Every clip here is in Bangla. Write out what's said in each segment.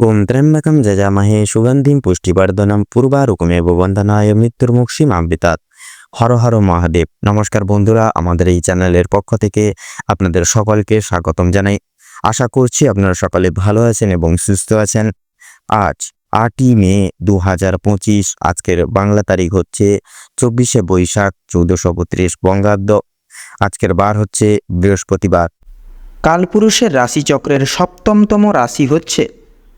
ওম ত্র্যম্বকম যজামহে সুগন্ধিম পুষ্টিবর্ধনম পূর্বারুকুমেব বন্ধনায় মৃত্যুর্মুক্ষী মাম্বিতাত হর হর মহাদেব। নমস্কার বন্ধুরা, আমাদের এই চ্যানেলের পক্ষ থেকে আপনাদের সকলকে স্বাগতম জানাই। আশা করছি আপনারা সকলে ভালো আছেন এবং সুস্থ আছেন। আজ আটই মে দু হাজার পঁচিশ, আজকের বাংলা তারিখ হচ্ছে চব্বিশে বৈশাখ চৌদ্দশো বত্রিশ বঙ্গাব্দ। আজকের বার হচ্ছে বৃহস্পতিবার। কালপুরুষের রাশিচক্রের সপ্তমতম রাশি হচ্ছে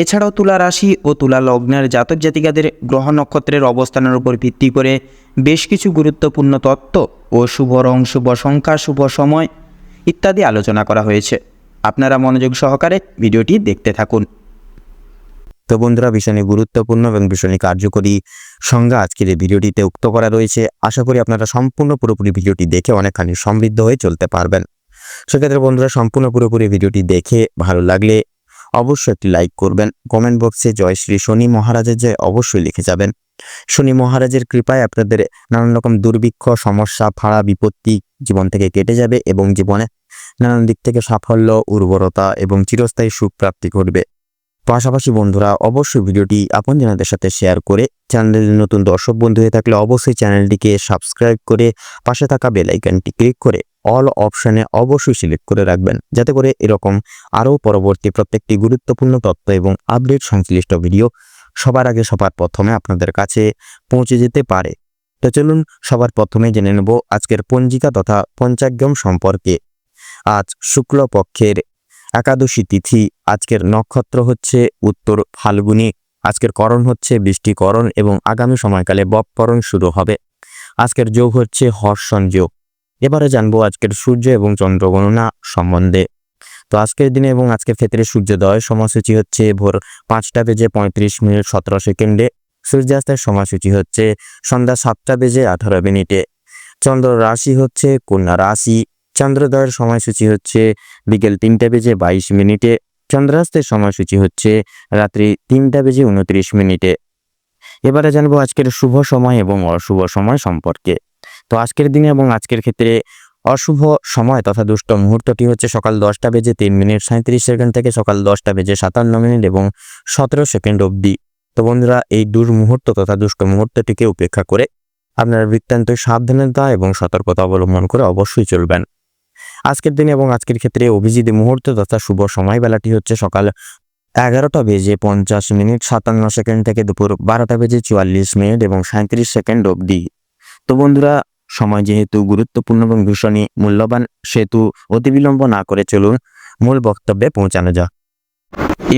এছাড়াও তুলা রাশি ও তুলা লগ্নের জাতক জাতিকাদের গ্রহ নক্ষত্রের অবস্থানের উপর ভিত্তি করে বেশ কিছু গুরুত্বপূর্ণ তত্ত্ব ও শুভ রং, শুভ সংখ্যা, শুভ সময় ইত্যাদি আলোচনা করা হয়েছে। আপনারা মনোযোগ সহকারে ভিডিওটি দেখতে থাকুন। তো বন্ধুরা ভীষণই গুরুত্বপূর্ণ এবং ভীষণই কার্যকরী সংজ্ঞা আজকের এই ভিডিওটিতে উক্ত করা রয়েছে। আশা করি আপনারা সম্পূর্ণ পুরোপুরি ভিডিওটি দেখে অনেকখানি সমৃদ্ধ হয়ে চলতে পারবেন। সেক্ষেত্রে বন্ধুরা, সম্পূর্ণ পুরোপুরি ভিডিওটি দেখে ভালো লাগলে অবশ্যই একটি লাইক করবেন। কমেন্ট বক্সে জয় শ্রী শনি মহারাজের জয় অবশ্যই লিখে যাবেন। শনি মহারাজের কৃপায় আপনাদের নানান রকম দুর্ভিক্ষ, সমস্যা, ফাড়া, বিপত্তি জীবন থেকে কেটে যাবে এবং জীবনে নানান দিক থেকে সাফল্য, উর্বরতা এবং চিরস্থায়ী সুখ প্রাপ্তি ঘটবে। পাশাপাশি বন্ধুরা, অবশ্যই ভিডিওটি আপনজনদের সাথে শেয়ার করে চ্যানেলের নতুন দর্শক বন্ধু হয়ে থাকলে অবশ্যই চ্যানেলটিকে সাবস্ক্রাইব করে পাশে থাকা বেল আইকনটি ক্লিক করে অল অপশনে অবশ্যই সিলেক্ট করে রাখবেন। যাতে করে এরকম আরও পরবর্তী প্রত্যেকটি গুরুত্বপূর্ণ তথ্য এবং আপডেট সংশ্লিষ্ট ভিডিও সবার আগে সবার প্রথমে আপনাদের কাছে পৌঁছে যেতে পারে। তো চলুন সবার প্রথমে জেনে নেব আজকের পঞ্জিকা তথা পঞ্চাগ্যম সম্পর্কে। আজ শুক্লপক্ষের একাদশী তিথি, আজকের নক্ষত্র হচ্ছে উত্তর ফাল্গুনি, আজকের করণ হচ্ছে বৃষ্টিকরণ এবং আগামী সময়কালে বপকরণ শুরু হবে। আজকের যোগ হচ্ছে হর্ষণ যোগ। এবারে জানব আজকের সূর্য এবং চন্দ্র গণনা সম্বন্ধে। তো আজকের দিনে এবং আজকের ক্ষেত্রে সূর্যোদয়, সময়সূচি হচ্ছে ভোর পাঁচটা বেজে পঁয়ত্রিশ মিনিট সতেরো সেকেন্ডে। সূর্যাস্তের সময়সূচি হচ্ছে সন্ধ্যা সাতটা বেজে আঠারো মিনিটে। চন্দ্র রাশি হচ্ছে কন্যা রাশি। চন্দ্রোদয়ের সময়সূচি হচ্ছে বিকেল তিনটা বেজে বাইশ মিনিটে। চন্দ্রাস্তের সময়সূচি হচ্ছে রাত্রি তিনটা বেজে উনত্রিশ মিনিটে। এবারে জানব আজকের শুভ সময় এবং অশুভ সময় সম্পর্কে। তো আজকের দিনে এবং আজকের ক্ষেত্রে অশুভ সময় তথা দুষ্ট মুহূর্তটি হচ্ছে সকাল দশটা বেজে তিন মিনিট সাঁত্রিশ সেকেন্ড থেকে সকাল দশটা বেজে সাতান্ন মিনিট এবং সতেরো সেকেন্ড অবধি। তো বন্ধুরা, এই দুর্মুহূর্ত তথা দুষ্ট মুহূর্তটিকে উপেক্ষা করে আপনারা বৃত্তান্ত সাবধানতা এবং সতর্কতা অবলম্বন করে অবশ্যই চলবেন। আজকের দিনে এবং আজকের ক্ষেত্রে অভিজিৎ মুহূর্ত তথা শুভ সময় বেলাটি হচ্ছে সকাল এগারোটা বেজে পঞ্চাশ মিনিট সাতান্ন সেকেন্ড থেকে দুপুর বারোটা বেজে চুয়াল্লিশ মিনিট এবং সাঁত্রিশ সেকেন্ড অবধি। তো বন্ধুরা সময় যেহেতু গুরুত্বপূর্ণ এবং ভীষণই মূল্যবান, সেহেতু অতিবিলম্ব না করে চলুন মূল বক্তব্যে পৌঁছানো যাক।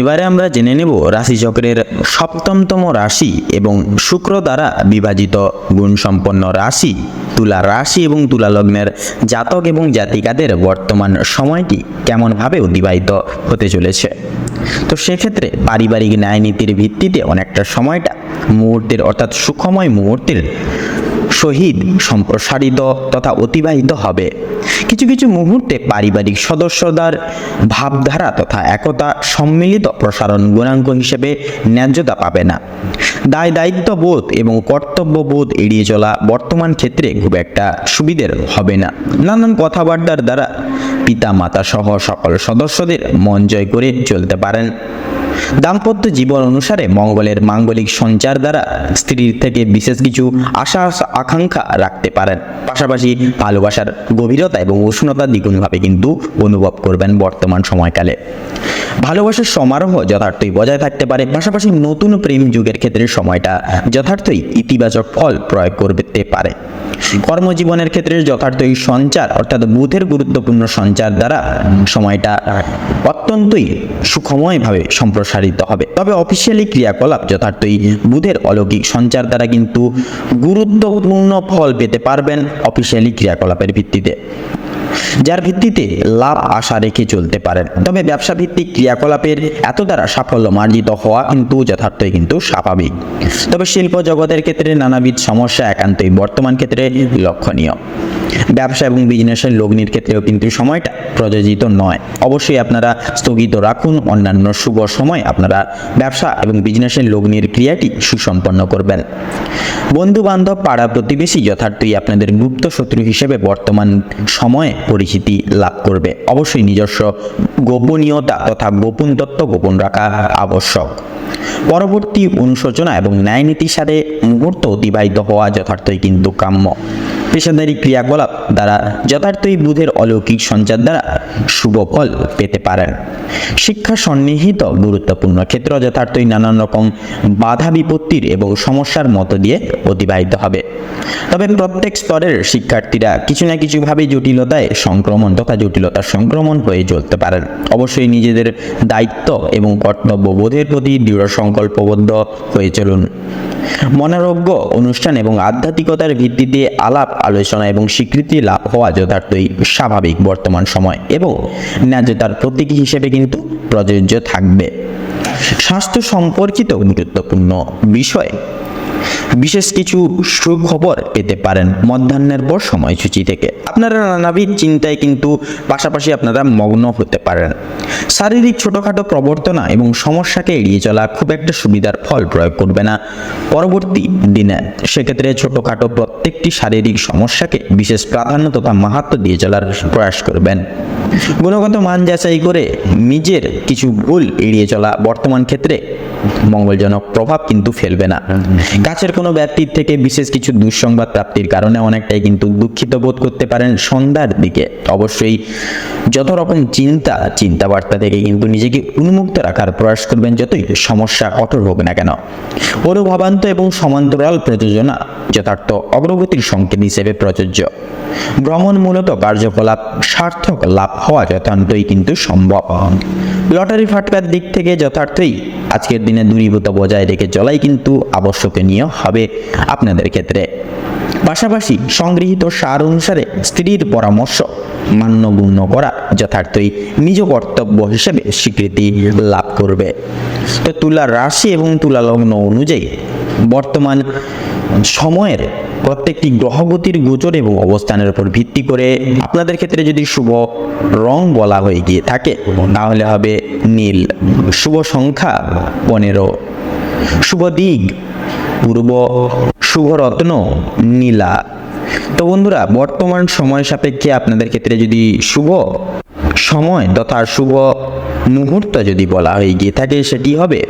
এবারে আমরা জেনে নেব রাশিচক্রের সপ্তমতম রাশি এবং শুক্র দ্বারা বিভাজিত গুণসম্পন্ন রাশি। তুলা রাশি এবং তুলা লগ্নের জাতক এবং জাতিকাদের বর্তমান সময়টি কেমনভাবে অতিবাহিত হতে চলেছে? তো সেক্ষেত্রে পারিবারিক ন্যায়নীতির ভিত্তিতে অনেকটা সময়টা মুহূর্তের অর্থাৎ সুখময় মুহূর্তের সহিত সম্প্রসারিত তথা অতিবাহিত হবে। কিছু কিছু মুহূর্তে পারিবারিক সদস্যদার ভাবধারা তথা একতা সম্মিলিত প্রসারণ গুণাঙ্ক হিসেবে ন্যায্যতা পাবে না। দায় দায়িত্ববোধ এবং কর্তব্যবোধ এড়িয়ে চলা বর্তমান ক্ষেত্রে খুব একটা সুবিধের হবে না। নানান কথাবার্তার দ্বারা পিতা মাতা সহ সকল সদস্যদের মন জয় করে চলতে পারেন। দাম্পত্য জীবন অনুসারে মঙ্গলের মাঙ্গলিক সঞ্চার দ্বারা স্ত্রীর থেকে বিশেষ কিছু আশা আকাঙ্ক্ষা রাখতে পারেন। পাশাপাশি ভালোবাসার গভীরতা এবং উষ্ণতা দ্বিগুণভাবে কিন্তু অনুভব করবেন বর্তমান সময়কালে। ভালোবাসার সমারোহ যথার্থই বজায় থাকতে পারে। পাশাপাশি নতুন প্রেম যুগের ক্ষেত্রে সময়টা যথার্থই ইতিবাচক ফল প্রয়োগ করতে পারে। কর্মজীবনের ক্ষেত্রে যথার্থই সঞ্চার, অর্থাৎ বুধের গুরুত্বপূর্ণ সঞ্চার দ্বারা সময়টা অত্যন্তই সুখময়ভাবে সম্প্রসারিত হবে। তবে অফিসিয়ালি ক্রিয়াকলাপ যথার্থই বুধের অলৌকিক সঞ্চার দ্বারা কিন্তু গুরুত্বপূর্ণ ফল পেতে পারবেন অফিসিয়ালি ক্রিয়াকলাপের ভিত্তিতে। যার ভিত্তিতে লাভ আশা রেখে চলতে পারেন। তবে ব্যবসা ভিত্তিক ক্রিয়াকলাপের এত দ্বারা সাফল্য মার্জিত হওয়া কিন্তু যথার্থই কিন্তু স্বাভাবিক। তবে শিল্প জগতের ক্ষেত্রে নানাবিধ সমস্যা একান্তই বর্তমান ক্ষেত্রে লক্ষণীয়। ব্যবসা এবং বিজনেসের লগ্নির ক্ষেত্রেও কিন্তু সময়টা প্রযোজিত নয়। অবশ্যই আপনারা স্থগিত রাখুন, অন্যান্য শুভ সময় আপনারা ব্যবসা এবং বিজনেসের লগ্নির ক্রিয়াটি সুসম্পন্ন করবেন। বন্ধু বান্ধব পাড়া প্রতিবেশী যথার্থই আপনাদের গুপ্ত শত্রু হিসেবে বর্তমান সময়ে পরিচিতি লাভ করবে। অবশ্যই নিজস্ব গোপনীয়তা তথা গোপন তত্ত্ব গোপন রাখা আবশ্যক। পরবর্তী অনুশোচনা এবং ন্যায়নীতির সাথে মুহূর্ত অতিবাহিত হওয়া যথার্থই কিন্তু কাম্য। পেশাদারী ক্রিয়াকলাপ দ্বারা যথার্থই বুধের অলৌকিক সঞ্চার দ্বারা শুভ ফল পেতে পারেন। শিক্ষা সন্নিহিত গুরুত্বপূর্ণ ক্ষেত্র যথার্থই নানান রকম বাধা বিপত্তির এবং সমস্যার মতো দিয়ে অতিবাহিত হবে। তবে প্রত্যেক স্তরের শিক্ষার্থীরা কিছু না কিছুভাবে জটিলতায় সংক্রমণ তথা জটিলতার সংক্রমণ হয়ে চলতে পারেন। অবশ্যই নিজেদের দায়িত্ব এবং কর্তব্যবোধের প্রতি দৃঢ় সংকল্পবদ্ধ হয়ে চলুন। মনোরোগ্য অনুষ্ঠান এবং আধ্যাত্মিকতার ভিত্তিতে আলাপ আলোচনা এবং স্বীকৃতি লাভ হওয়া যথার্থই স্বাভাবিক বর্তমান সময় এবং ন্যায্যতার প্রতীক হিসেবে কিন্তু প্রযোজ্য থাকবে। স্বাস্থ্য সম্পর্কিত গুরুত্বপূর্ণ বিষয় বিশেষ কিছু সুখবর পেতে পারেন মধ্যাহ্নের পর সময়সূচি থেকে। আপনারা নানাবিধ চিন্তায় কিন্তু পাশাপাশি আপনারা মগ্ন হতে পারেন। শারীরিক ছোটোখাটো প্রবর্তনা এবং সমস্যাকে এড়িয়ে চলা খুব একটা সুবিধার ফল প্রয়োগ করবে না। পরবর্তী দিনে সেক্ষেত্রে ছোটোখাটো প্রত্যেকটি শারীরিক সমস্যাকে বিশেষ প্রাধান্য তথা মাহাত্ম দিয়ে চলার প্রয়াস করবেন। গুণগত মান যাচাই করে নিজের কিছু ভুল এড়িয়ে চলা বর্তমান ক্ষেত্রে মঙ্গলজনক প্রভাব কিন্তু ফেলবে না। কাছের কোনো ব্যক্তির থেকে বিশেষ কিছু দুঃসংবাদ প্রাপ্তির কারণে অনেকটাই কিন্তু দুঃখিত বোধ করতে পারেন সন্ধ্যার দিকে। অবশ্যই যত রকম চিন্তা, চিন্তাবার্তা থেকে কিন্তু নিজেকে উন্মুক্ত রাখার প্রয়াস করবেন, যতই সমস্যা কঠোর হোক না কেন। অনুভবান্ত এবং সমান্তরাল প্রযোজনা যথার্থ অগ্রগতির সংকেত হিসেবে প্রযোজ্য। ভ্রমণ মূলত কার্যকলাপ সার্থক লাভ হওয়া যথান্তই কিন্তু সম্ভব। লটারি ফাটকার দিক থেকে যথার্থই আজকের দিনে দূরীভূত বজায় রেখে চলাই কিন্তু আবশ্যকনীয় হবে আপনাদের ক্ষেত্রে। পাশাপাশি সংগৃহীত সার অনুসারে স্ত্রীর পরামর্শ মান্যগুণ্য করা যথার্থই নিজ কর্তব্য হিসেবে স্বীকৃতি লাভ করবে। তো তুলা রাশি এবং তুলা লগ্ন অনুযায়ী বর্তমান সময়ের প্রত্যেকটি গ্রহগতির গোচর এবং অবস্থানের উপর ভিত্তি করে আপনাদের ক্ষেত্রে যদি শুভ রং বলা হয়ে গিয়ে থাকে, তাহলে হবে নীল। শুভ সংখ্যা পনেরো। শুভ দিক, পূর্ব শুভ রত্ন নীলা। তো বন্ধুরা, বর্তমান সময় সাপেক্ষে আপনাদের ক্ষেত্রে যদি শুভ সময় তথা শুভ মুহূর্ত যদি বলা হয়ে গিয়ে থাকে সেটি হবে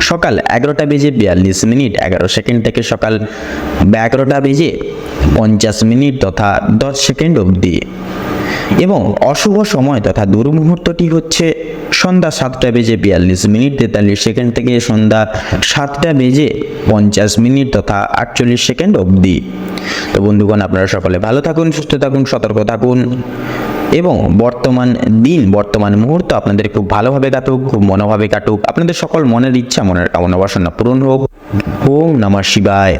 সকাল এগারোটা বেজে বিয়াল্লিশ মিনিট, এগারো সেকেন্ড থেকে সকাল এগারোটা বেজে পঞ্চাশ মিনিট তথা দশ সেকেন্ড অবধি। এবং অশুভ সময় তথা দুর্মুহূর্তটি হচ্ছে সন্ধ্যা সাতটা বেজে বিয়াল্লিশ মিনিট, তেতাল্লিশ সেকেন্ড থেকে সন্ধ্যা সাতটা বেজে পঞ্চাশ মিনিট তথা আটচল্লিশ সেকেন্ড অবধি। তো বন্ধুগণ, আপনারা সকলে ভালো থাকুন, সুস্থ থাকুন, সতর্ক থাকুন। এবং বর্তমান দিন, বর্তমান মুহূর্ত আপনাদের খুব ভালোভাবে কাটুক, খুব মনোভাবে কাটুক। আপনাদের সকল মনের ইচ্ছা, মনের কামনা বাসনা পূরণ হোক। ওম নমঃ শিবায়।